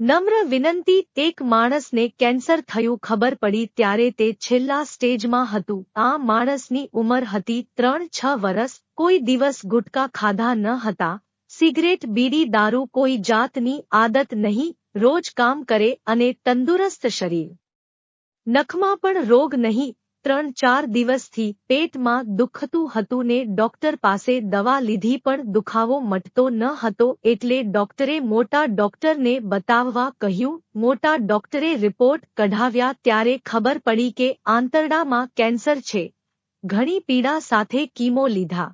નમ્ર વિનંતી, એક માણસને કેન્સર થયું ખબર પડી ત્યારે તે છેલ્લા સ્ટેજમાં હતું. આ માણસની ઉંમર હતી ત્રણ છ વર્ષ કોઈ દિવસ ગુટકા ખાધા ન હતા. સિગરેટ, બીડી, દારૂ કોઈ જાતની આદત નહીં, રોજ કામ કરે અને તંદુરસ્ત શરીર. નખમાં પણ રોગ નહીં ત્રણ ચાર દિવસથી પેટમાં દુખતું હતું ને ડોક્ટર પાસે દવા લીધી પણ દુખાવો મટતો ન હતો એટલે ડોક્ટરે મોટા ડોક્ટરને બતાવવા કહ્યું. મોટા ડોક્ટરે રિપોર્ટ કઢાવ્યા ત્યારે ખબર પડી કે આંતરડામાં કેન્સર છે. ઘણી પીડા સાથે કીમો લીધા.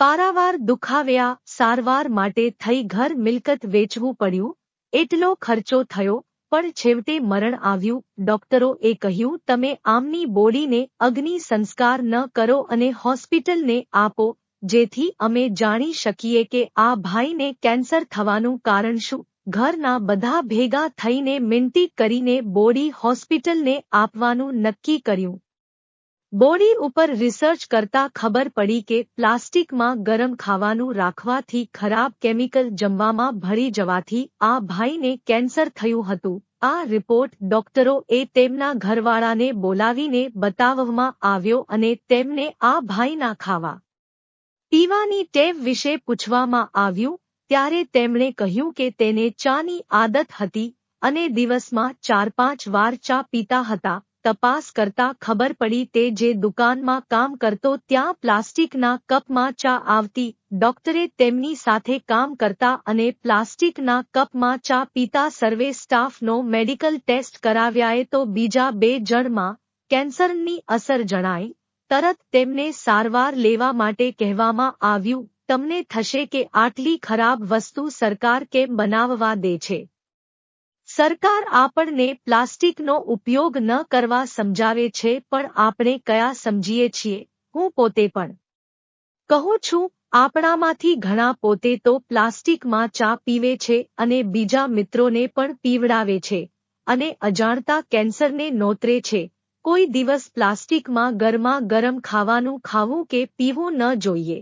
પારાવાર દુખાવ્યા સારવાર માટે થઈ ઘર મિલકત વેચવું પડ્યું. એટલો ખર્ચો થયો. પણ છેવટે મરણ આવ્યું. ડોક્ટરોએ કહ્યું, તમે આમની બોડીને અગ્નિ સંસ્કાર ન કરો અને હોસ્પિટલને આપો, જેથી અમે જાણી શકીએ કે આ ભાઈને કેન્સર થવાનું કારણ શું. ઘરના બધા ભેગા થઈને મિનતી કરીને બોડી હોસ્પિટલને આપવાનું નક્કી કર્યું. બોડી ઉપર રિસર્ચ કરતા ખબર પડી કે પ્લાસ્ટિકમાં ગરમ ખાવાનું રાખવાથી ખરાબ કેમિકલ જમવામાં ભળી જવાથી આ ભાઈને કેન્સર થયું હતું. આ રિપોર્ટ એ તેમના ઘરવાળાને બોલાવીને બતાવવામાં આવ્યો અને તેમને આ ભાઈના ખાવા પીવાની ટેવ વિશે પૂછવામાં આવ્યું, ત્યારે તેમણે કહ્યું કે તેને ચાની આદત હતી અને દિવસમાં ચાર પાંચ વાર ચા પીતા હતા. તપાસ કરતા ખબર પડી તે જે દુકાનમાં કામ કરતો ત્યાં પ્લાસ્ટિકના કપમાં ચા આવતી. ડોક્ટરે તેમની સાથે કામ કરતા અને પ્લાસ્ટિકના કપમાં ચા પીતા સર્વે સ્ટાફનો મેડિકલ ટેસ્ટ કરાવ્યાએ તો બીજા બે જણમાં કેન્સરની અસર જણાઈ. તરત તેમને સારવાર લેવા માટે કહેવામાં આવ્યું, તમને થશે કે આટલી ખરાબ વસ્તુ સરકાર કેમ બનાવવા દે છે? સરકાર આપણને પ્લાસ્ટિકનો ઉપયોગ ન કરવા સમજાવે છે, પણ આપણે કયા સમજીએ છીએ? હું પોતે પણ. કહું છું, આપણામાંથી ઘણા પોતે તો પ્લાસ્ટિકમાં ચા પીવે છે અને બીજા મિત્રોને પણ પીવડાવે છે અને અજાણતા કેન્સરને નોતરે છે. કોઈ દિવસ પ્લાસ્ટિકમાં ગરમા ગરમ ખાવાનું ખાવું કે પીવું ન જોઈએ.